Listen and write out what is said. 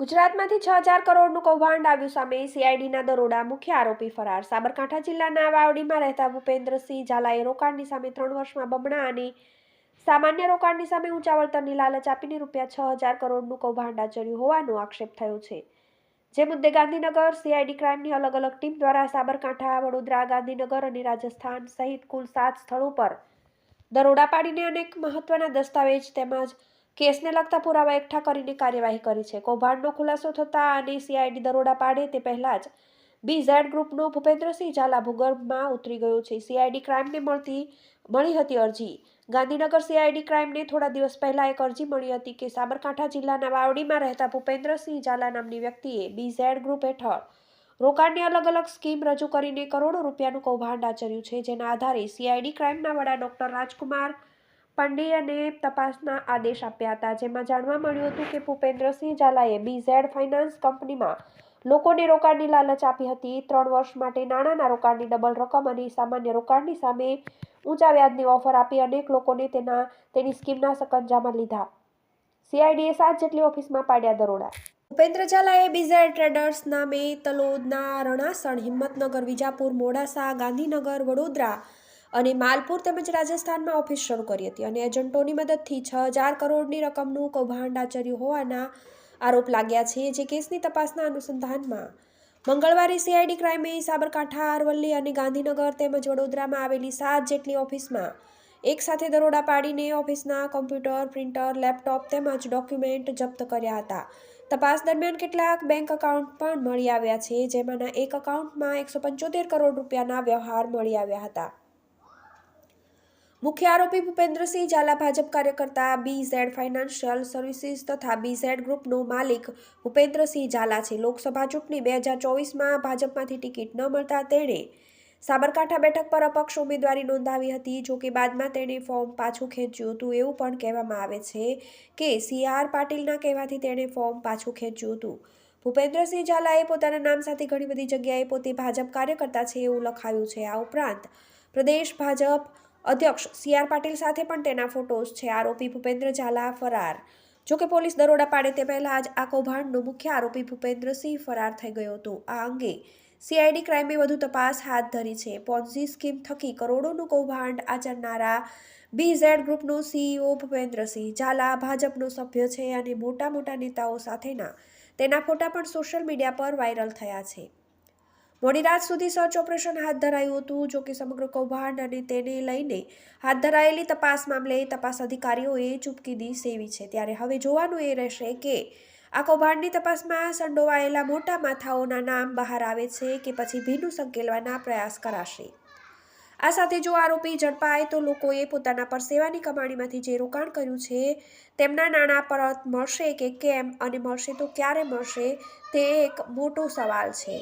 ગુજરાતમાંથી છ હજાર કરોડનું કૌભાંડ આવ્યું સામે સીઆઈડીના દરોડા, મુખ્ય આરોપી ફરાર. સાબરકાંઠા જિલ્લાના વાવડીમાં રહેતા ભૂપેન્દ્રસિંહ ઝાલાએ રોકાણની સામે ત્રણ વર્ષમાં બમણા અને સામાન્ય રોકાણની સામે ઊંચા વળતરની લાલચ આપીને રૂપિયા છ હજાર કરોડનું કૌભાંડ આચર્યું હોવાનો આક્ષેપ થયો છે. જે મુદ્દે ગાંધીનગર સીઆઈડી ક્રાઇમની અલગ અલગ ટીમ દ્વારા સાબરકાંઠા, વડોદરા, ગાંધીનગર અને રાજસ્થાન સહિત કુલ સાત સ્થળો પર દરોડા પાડીને અનેક મહત્વના દસ્તાવેજ તેમજ કેસને લગતા પુરાવા એકઠા કરીને કાર્યવાહી કરી છે. કૌભાંડનો ખુલાસો થતાં અને સીઆઈડી દરોડા પાડે તે પહેલાં જ બી ઝેડ ગ્રુપનો ભૂપેન્દ્રસિંહ ઝાલા ભૂગર્ભમાં ઉતરી ગયો છે. સીઆઈડી ક્રાઇમને મળતી મળી હતી અરજી. ગાંધીનગર સીઆઈડી ક્રાઇમને થોડા દિવસ પહેલાં એક અરજી મળી હતી કે સાબરકાંઠા જિલ્લાના વાવડીમાં રહેતા ભૂપેન્દ્રસિંહ ઝાલા નામની વ્યક્તિએ બી ઝેડ ગ્રુપ હેઠળ રોકાણની અલગ અલગ સ્કીમ રજૂ કરીને કરોડો રૂપિયાનું કૌભાંડ આચર્યું છે. જેના આધારે સીઆઈડી ક્રાઇમના વડા ડોક્ટર રાજકુમાર પંડ્યાને તપાસના આદેશ આપ્યા હતા, જેમાં જાણવા મળ્યું હતું કે ભૂપેન્દ્રસિંહ ઝાલાએ બીઝેડ ફાઇનાન્સ કંપનીમાં લોકોને રોકાણની લાલચ આપી હતી. ત્રણ વર્ષ માટે નાણાંના રોકાણની ડબલ રકમ અને સામાન્ય રોકાણની સામે ઊંચા વ્યાજની ઓફર આપી અનેક લોકોને તેના, તેની સ્કીમના સકંજામાં લીધા. સીઆઈડીએ સાત જેટલી ઓફિસમાં પાડ્યા દરોડા. ભૂપેન્દ્ર ઝાલાએ બીઝેડ ટ્રેડર્સ નામે તલોદના રણાસણ, હિંમતનગર, વિજાપુર, મોડાસા, ગાંધીનગર, વડોદરા અને માલપુર તેમજ રાજસ્થાનમાં ઓફિસ શરૂ કરી હતી અને એજન્ટોની મદદથી છ હજાર કરોડની રકમનું કૌભાંડ આચર્યું હોવાના આરોપ લાગ્યા છે જે કેસની તપાસના અનુસંધાનમાં મંગળવારે સીઆઈડી ક્રાઇમે સાબરકાંઠા, અરવલ્લી અને ગાંધીનગર તેમજ વડોદરામાં આવેલી સાત જેટલી ઓફિસમાં એક સાથે દરોડા પાડીને ઓફિસના કોમ્પ્યુટર, પ્રિન્ટર, લેપટોપ તેમજ ડોક્યુમેન્ટ જપ્ત કર્યા હતા. તપાસ દરમિયાન કેટલાક બેંક એકાઉન્ટ પણ મળી આવ્યા છે, જેમાંના એક એકાઉન્ટમાં એકસો પંચોતેર કરોડ રૂપિયાના વ્યવહાર મળી આવ્યા હતા. મુખ્ય આરોપી ભૂપેન્દ્રસિંહ ઝાલા ભાજપ કાર્યકર્તા બી ઝેડ ફાઇનાન્શિયલ સર્વિસીસ તથા બી ઝેડ ગ્રુપનો માલિક ભૂપેન્દ્રસિંહ ઝાલા છે. લોકસભા ચૂંટણી બે હજાર ચોવીસમાં ભાજપમાંથી ટિકિટ ન મળતા તેણે સાબરકાંઠા બેઠક પર અપક્ષ ઉમેદવારી નોંધાવી હતી. જો કે બાદમાં તેણે ફોર્મ પાછું ખેંચ્યું હતું એવું પણ કહેવામાં આવે છે કે સી આર પાટીલના કહેવાથી તેણે ફોર્મ પાછું ખેંચ્યું હતું. ભૂપેન્દ્રસિંહ ઝાલાએ પોતાના નામ સાથે ઘણી બધી જગ્યાએ પોતે ભાજપ કાર્યકર્તા છે એવું લખાયું છે. આ ઉપરાંત પ્રદેશ ભાજપ અધ્યક્ષ સી આર પાટીલ સાથે પણ તેના ફોટોઝ છે. આરોપી ભૂપેન્દ્ર ઝાલા ફરાર. જો કે પોલીસ દરોડા પાડે તે પહેલાં જ આ કૌભાંડનો મુખ્ય આરોપી ભૂપેન્દ્રસિંહ ફરાર થઈ ગયો હતો. આ અંગે સીઆઈડી ક્રાઇમે વધુ તપાસ હાથ ધરી છે. પોન્ઝી સ્કીમ થકી કરોડોનું કૌભાંડ આચરનારા બી ઝેડ ગ્રુપનો સીઈઓ ભૂપેન્દ્રસિંહ, ઝાલા ભાજપનો સભ્ય છે અને મોટા મોટા નેતાઓ સાથેના તેના ફોટા પણ સોશિયલ મીડિયા પર વાયરલ થયા છે. મોડી રાત સુધી સર્ચ ઓપરેશન હાથ ધરાયું હતું, જો કે સમગ્ર કૌભાંડ અને તેને લઈને હાથ ધરાયેલી તપાસ મામલે તપાસ અધિકારીઓએ ચૂપકીદી સેવી છે. ત્યારે હવે જોવાનું એ રહેશે કે આ કૌભાંડની તપાસમાં સંડોવાયેલા મોટા માથાઓના નામ બહાર આવે છે કે પછી ભીનું સંકેલવાના પ્રયાસ કરાશે. આ સાથે જો આરોપી ઝડપાય તો લોકોએ પોતાના પર સેવાની કમાણીમાંથી જે રોકાણ કર્યું છે તેમના નાણાં પરત મળશે કે કેમ અને મળશે તો ક્યારે મળશે તે એક મોટો સવાલ છે.